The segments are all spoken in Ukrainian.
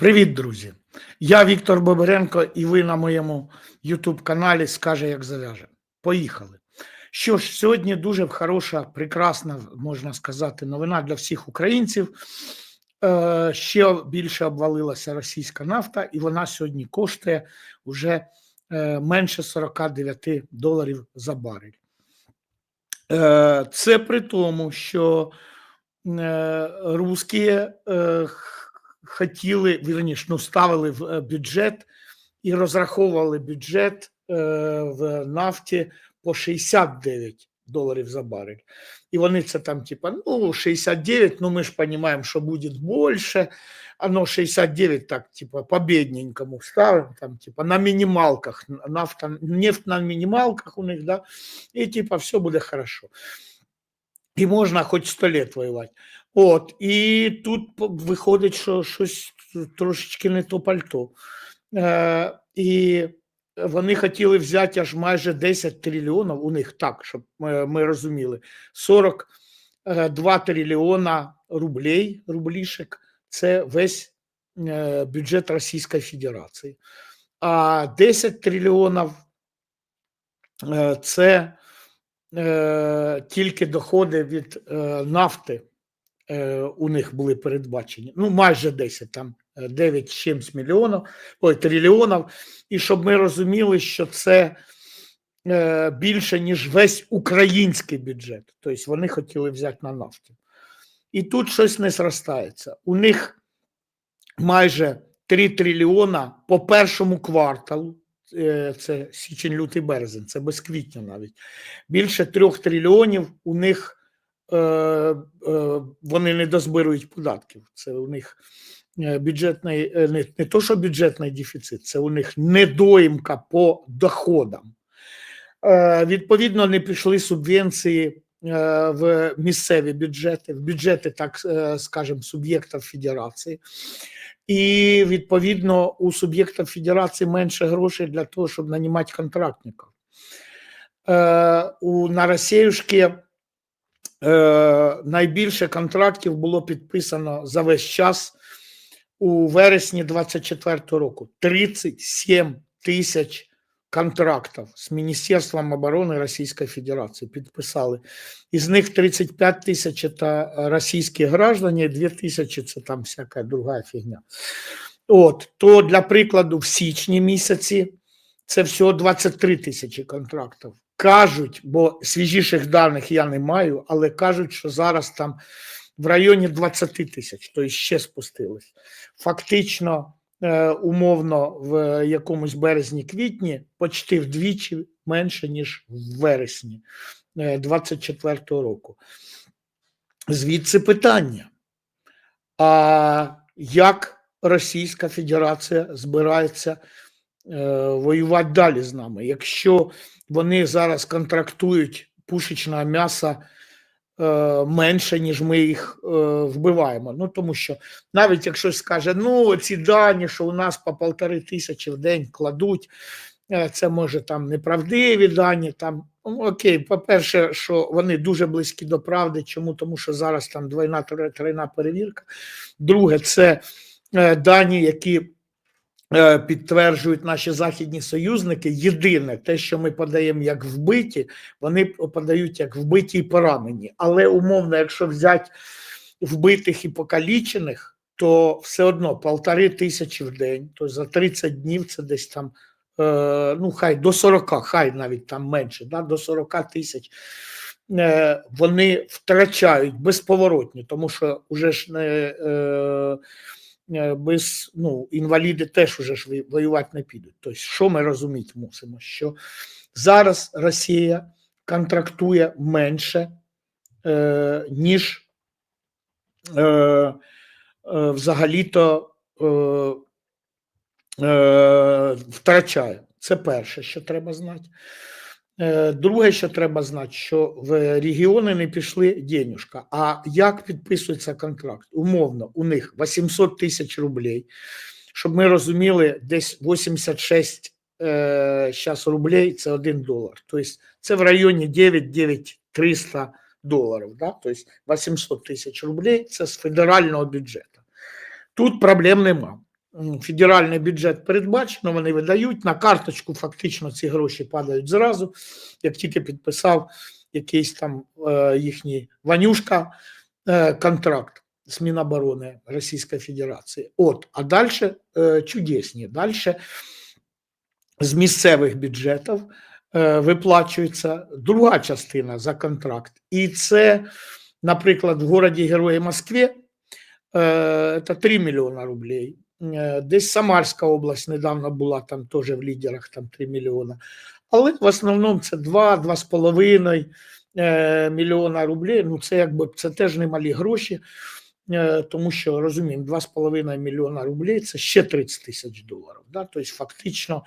Привіт, друзі! Я Віктор Бобренко, і ви на моєму YouTube каналі Скаже, як зав'яже. Поїхали. Що ж, сьогодні дуже хороша, прекрасна, можна сказати, новина для всіх українців. Е, Ще більше обвалилася російська нафта, і вона сьогодні коштує вже е, менше 49 доларів за барель. Е, Це при тому, що е, русські е, хотіли, вірніше, ну, ставили в е, бюджет і розраховували бюджет е, в нафті по 69 доларів за барель. І вони це там, типа, ну, 69, ну ми ж розуміємо, що буде більше, а ну 69 так, типа, по бідненькому ставимо, там, типа, на мінімалках, нафта, нефть на мінімалках у них, да, і типа все буде хорошо. І можна хоч 100 лет воювати. От, і тут виходить, що щось трошечки не то пальто. Е, і вони хотіли взяти аж майже 10 трильйонів у них так, щоб ми, розуміли. 42 трильйона рублей, рублішек це весь е, бюджет Російської Федерації. А 10 трильйонів е, це е, тільки доходи від е, нафти е, у них були передбачені. Ну, майже 10, там е, 9 чимсь мільйонів, ой, трильйонів. І щоб ми розуміли, що це е, більше, ніж весь український бюджет. Тобто вони хотіли взяти на нафті. І тут щось не зростається. У них майже 3 трильйона по першому кварталу. Е, Це січень, лютий, березень, це без квітня навіть. Більше трьох трильйонів у них е, е, вони не дозбирують податків. Це у них бюджетний, не, не то, що бюджетний дефіцит, це у них недоїмка по доходам. Відповідно, не пішли субвенції в місцеві бюджети, в бюджети, так скажемо, суб'єктів федерації. І відповідно у суб'єктів федерації менше грошей для того, щоб нанімати контрактників. Е, у на Росіюшки е, найбільше контрактів було підписано за весь час у вересні 24 року. 37 тисяч контрактів з Міністерством оборони Російської Федерації підписали. Із них 35 тисяч це російські граждані, 2 тисячі це там всяка друга фігня. От, то для прикладу, в січні місяці це всього 23 тисячі контрактів. Кажуть, бо свіжіших даних я не маю, але кажуть, що зараз там в районі 20 тисяч, тобто ще спустились. Фактично, умовно, в якомусь березні-квітні почти вдвічі менше, ніж в вересні 24 року. Звідси питання. А як Російська Федерація збирається е, воювати далі з нами? Якщо вони зараз контрактують пушечне м'ясо е, менше, ніж ми їх е, вбиваємо. Ну тому що навіть якщо скаже, ну ці дані, що у нас по полтори тисячі в день кладуть, е, це може там неправдиві дані. Там ну, окей, по-перше, що вони дуже близькі до правди. Чому? Тому що зараз там двойна тройна перевірка. Друге, це е, дані, які е, підтверджують наші західні союзники. Єдине, те, що ми подаємо як вбиті, вони подають як вбиті і поранені. Але умовно, якщо взяти вбитих і покалічених, то все одно полтори тисячі в день, то за 30 днів це десь там, е, ну хай до 40, хай навіть там менше, да, до 40 тисяч. Е, вони втрачають безповоротні, тому що вже ж не е, е, без ну, інваліди теж уже ж воювати не підуть. Тобто, що ми розуміти мусимо? Що зараз Росія контрактує менше, е, ніж е, е, взагалі-то е, е, втрачає. Це перше, що треба знати. Е, Друге, що треба знати, що в регіони не пішли денюжка. А як підписується контракт? Умовно, у них 800 тисяч рублей. Щоб ми розуміли, десь 86 е, рублей це 1 долар. Тобто це в районі 9-9 300 доларів. Да? Тобто 800 тисяч рублей це з федерального бюджету. Тут проблем нема. Федеральний бюджет передбачено, вони видають на карточку. Фактично ці гроші падають зразу, як тільки підписав якийсь там е, їхній Ванюшка е, контракт з Міноборони Російської Федерації. От, а далі е, чудесні. Далі з місцевих бюджетів виплачується друга частина за контракт. І це, наприклад, в городі Герої Москві це 3 мільйона рублей. Е, Десь Самарська область недавно була там теж в лідерах там 3 мільйона. Але в основному це 2-2,5 е, мільйона рублей. Ну, це якби це теж немалі гроші, е, тому що розуміємо, 2,5 мільйона рублей це ще 30 тисяч доларів. Да? Тобто, фактично,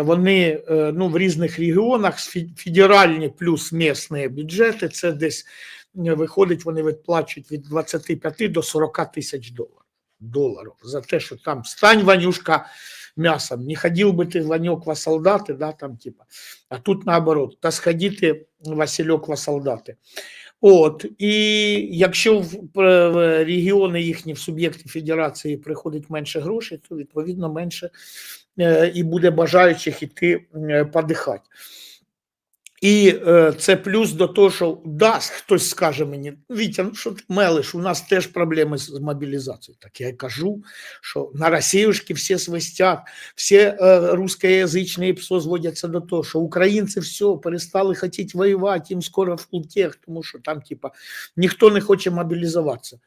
вони ну, в різних регіонах федеральні плюс місні бюджети, це десь виходить, вони виплачують від 25 до 40 тисяч доларів. Доларів за те, що там стань Ванюшка мясом, не ходив би ти Ваньок во солдати, да, там, типа, а тут наоборот, та сходити Васильок во солдати. От, і якщо в, регіони їхні в суб'єкти федерації приходить менше грошей, то відповідно менше е, і буде бажаючих іти е, подихати. І е, це плюс до того, що дасть хтось скаже мені, Вітя, ну що ти мелиш, у нас теж проблеми з мобілізацією. Так я й кажу, що на Росіюшки всі свистять, всі е, русскоязичні ПСО зводяться до того, що українці все перестали хотіти воювати, їм скоро в фултех, тому що там, типа, ніхто не хоче мобілізуватися.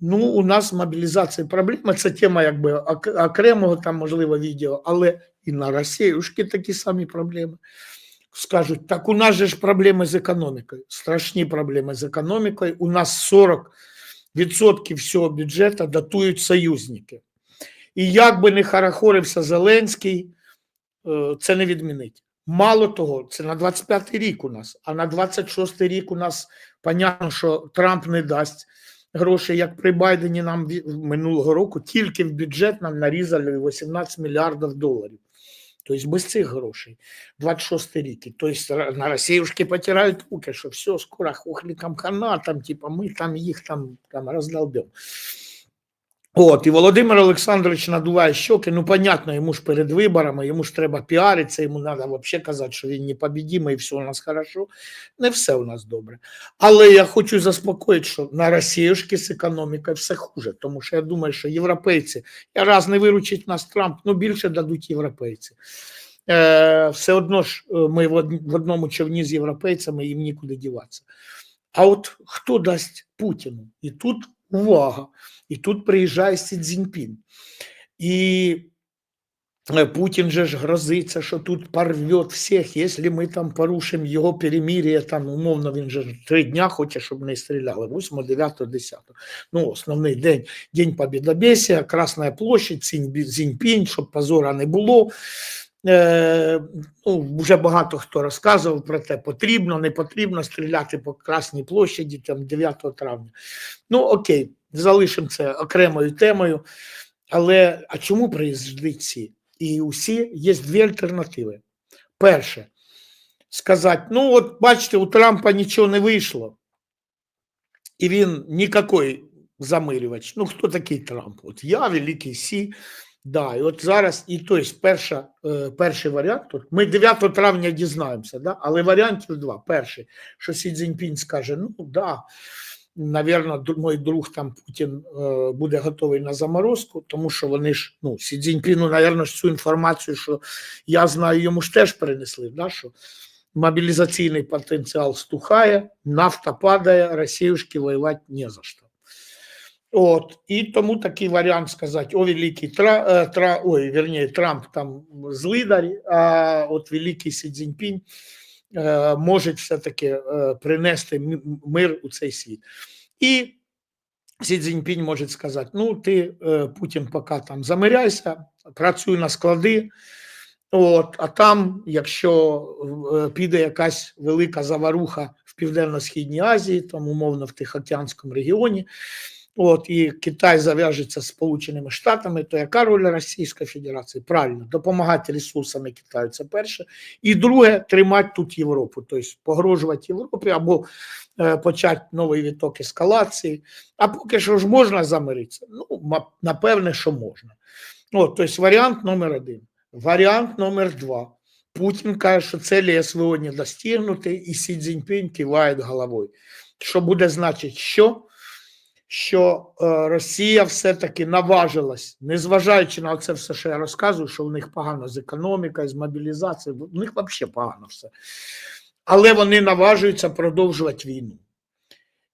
Ну, у нас з мобілізацією проблема, це тема якби окремого там, можливо, відео, але і на Росіюшки такі самі проблеми. Скажуть, так у нас же ж проблеми з економікою, страшні проблеми з економікою. У нас 40% всього бюджету датують союзники. І як би не харахорився Зеленський, е, це не відмінить. Мало того, це на 25-й рік у нас, а на 26-й рік у нас понятно, що Трамп не дасть грошей, як при Байдені нам минулого року, тільки в бюджет нам нарізали 18 мільярдів доларів. Тобто без цих грошей. 26 рік. Тобто на Росіюшки потирають руки, що все, скоро хохлікам хана, там, типа, ми там їх там, там роздолбемо. От, і Володимир Олександрович надуває щоки. Ну, понятно, йому ж перед виборами, йому ж треба піаритися, йому треба взагалі казати, що він непобідимий, і все у нас хорошо. Не все у нас добре. Але я хочу заспокоїти, що на Росіюшки з економікою все хуже, тому що я думаю, що європейці, я раз не виручить нас Трамп, ну більше дадуть європейці. Е, все одно ж е, ми в одному човні з європейцями, їм нікуди діватися. А от хто дасть Путіну? І тут увага, і тут приїжджає Сі Цзіньпін. І е, Путін же ж грозиться, що тут порвет всіх, якщо ми там порушимо його перемир'я, там умовно він же три дня хоче, щоб не стріляли, 8, 9, 10. Ну, основний день, День Побєдобєсія, Красна площадь, Цзіньпінь, щоб позора не було. Е, ну, вже багато хто розказував про те, потрібно, не потрібно стріляти по Красній площаді там 9 травня. Ну, окей, залишимо це окремою темою. Але а чому приїздить ці? І усі є дві альтернативи. Перше, сказати: ну, от бачите, у Трампа нічого не вийшло, і він ніякий замирювач. Ну, хто такий Трамп? От я, великий Сі. Да, і от зараз, і то есть перша, е, перший варіант, от ми 9 травня дізнаємося, да? але варіантів два. Перший, що Сі Цзіньпінь скаже, ну да, навірно, мій друг там Путін е, буде готовий на заморозку, тому що вони ж, ну, Сі Цзіньпіну, навірно, цю інформацію, що я знаю, йому ж теж принесли, да, що мобілізаційний потенціал стухає, нафта падає, Росіюшки воювати не за що. От, і тому такий варіант сказати, о, великий Тра, е, Тра, ой, верніше, Трамп там злидар, а от великий Сі Цзіньпінь е, може все-таки е, принести мир у цей світ. І Сі Цзіньпінь може сказати: ну, ти, Путін, поки там замиряйся, працюй на склади. От, а там, якщо піде якась велика заваруха в Південно-Східній Азії, там умовно в Тихоокеанському регіоні, от і Китай зав'яжеться з Сполученими Штатами, то яка роль Російської Федерації? Правильно, допомагати ресурсами Китаю, це перше. І друге, тримати тут Європу, тобто погрожувати Європі або е, почати новий віток ескалації. А поки що ж можна замиритися? Ну, напевне, що можна. От, тобто варіант номер один. Варіант номер два. Путін каже, що цілі СВО не достигнуті, і Сі Цзіньпінь киває головою. Що буде значить, що? Що е, Росія все-таки наважилась, незважаючи на це все, що я розказую, що в них погано з економікою, з мобілізацією, в них взагалі погано все. Але вони наважуються продовжувати війну.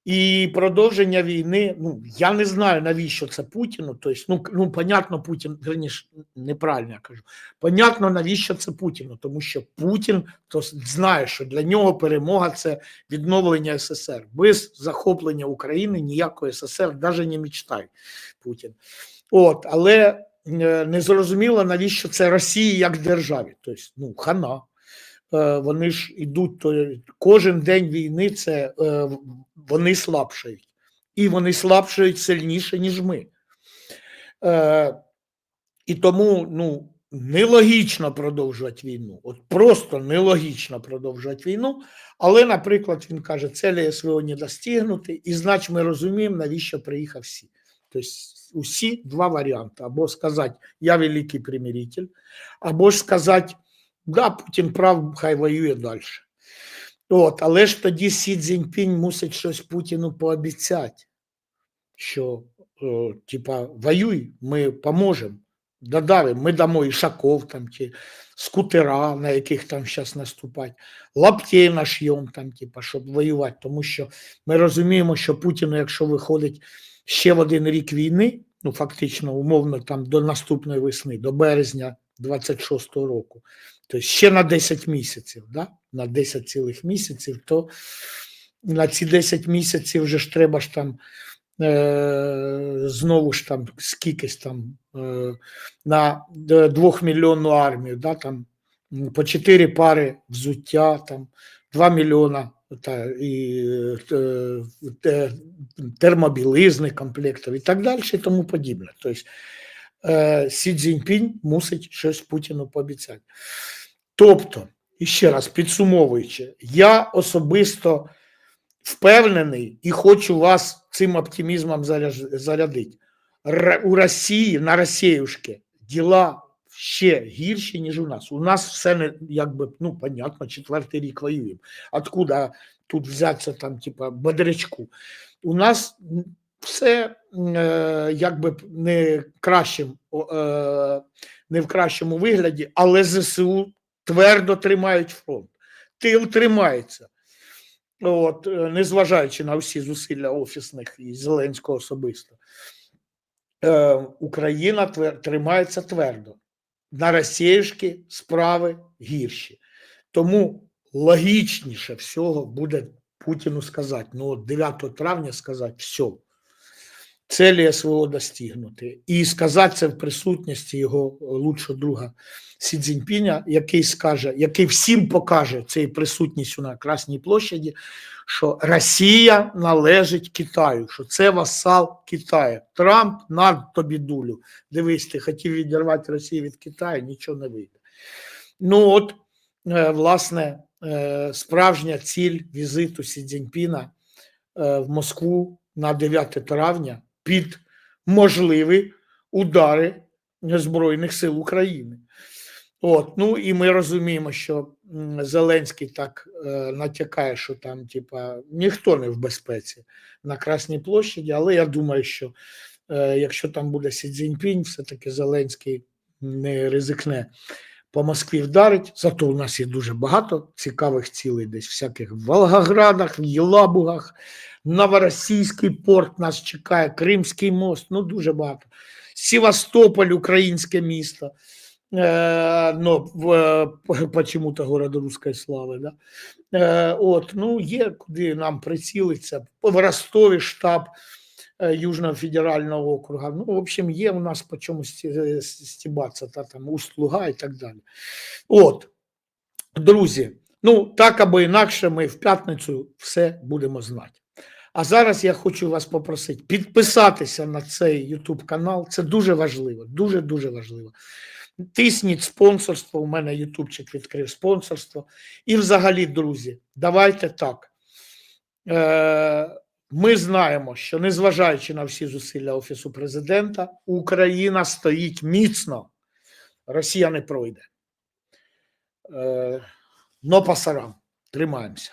І продовження війни, ну я не знаю, навіщо це Путіну. Тобто, ну, ну понятно, Путін, верніше, неправильно я кажу. Понятно, навіщо це Путіну, тому що Путін то знає, що для нього перемога це відновлення СССР. Без захоплення України ніякої СССР навіть не мечтай Путін. От, але е, не зрозуміло, навіщо це Росії як державі. Тобто, ну, хана. Е, Вони ж ідуть, то кожен день війни це е, вони слабшають. І вони слабшають сильніше, ніж ми. Е, і тому ну, нелогічно продовжувати війну. От просто нелогічно продовжувати війну. Але, наприклад, він каже, цілі СВО не достигнути, і значить ми розуміємо, навіщо приїхав всі. Тобто усі два варіанти. Або сказати, я великий примиритель, або ж сказати, да, Путін прав, хай воює далі. От, але ж тоді Сі Цзіньпінь мусить щось Путіну пообіцяти, що, е, типа, воюй, ми поможемо, додавимо, ми дамо ішаков там, ті скутера, на яких там зараз наступать, лаптей нашьємо там, типа, щоб воювати, тому що ми розуміємо, що Путіну, якщо виходить ще в один рік війни, ну фактично, умовно, там до наступної весни, до березня 26-го року, то ще на 10 місяців, да? на 10 цілих місяців, то на ці 10 місяців вже ж треба ж там е, знову ж там скількись там е, на д- двохмільйонну армію, да? там по 4 пари взуття, там 2 мільйона та, і, е, те- комплектів і так далі, і тому подібне. Тобто е, Сі Цзіньпінь мусить щось Путіну пообіцяти. Тобто, і ще раз підсумовуючи, я особисто впевнений і хочу вас цим оптимізмом зарядити. У Росії на Росіюшки діла ще гірші, ніж у нас. У нас все не якби, ну, понятно, четвертий рік воюємо. Откуда тут взятися там, типа, бодрячку? У нас все е, якби не кращим, е, не в кращому вигляді, але ЗСУ твердо тримають фронт. Тил тримається. От, е, незважаючи на всі зусилля офісних і Зеленського особисто. Україна тримається твердо. На Росіюшки справи гірші. Тому логічніше всього буде Путіну сказати, ну от 9 травня сказати, все, цілі СВО достигнути. І сказати це в присутності його лучшого друга Сі Цзіньпіня, який скаже, який всім покаже цією присутністю на Красній площаді, що Росія належить Китаю, що це васал Китаю. Трамп над тобі дулю. Дивись, ти хотів відірвати Росію від Китаю, нічого не вийде. Ну от, е, власне, е, справжня ціль візиту Сі Цзіньпіна е, в Москву на 9 травня під можливі удари Збройних сил України. От, ну і ми розуміємо, що Зеленський так е, натякає, що там, типа, ніхто не в безпеці на Красній площаді, але я думаю, що е, якщо там буде Сі Цзіньпінь, все-таки Зеленський не ризикне по Москві вдарить. Зато у нас є дуже багато цікавих цілей, десь всяких в Волгоградах, в Єлабугах, Новоросійський порт нас чекає, Кримський мост, ну дуже багато. Севастополь, українське місто. Но в, э, почему-то город русской слави. Да? Е, От, ну, є куди нам прицілитися. В Ростові штаб е, Южного федерального округа. Ну, в общем, є у нас по чому е, стібатися, та там Усть-Луга і так далі. От, друзі, ну так або інакше, ми в п'ятницю все будемо знати. А зараз я хочу вас попросити підписатися на цей YouTube канал. Це дуже важливо, дуже дуже важливо. Тисніть спонсорство. У мене Ютубчик відкрив спонсорство. І взагалі, друзі, давайте так. Е, Ми знаємо, що незважаючи на всі зусилля Офісу президента, Україна стоїть міцно. Росія не пройде. Е, Но пасарам. Тримаємося.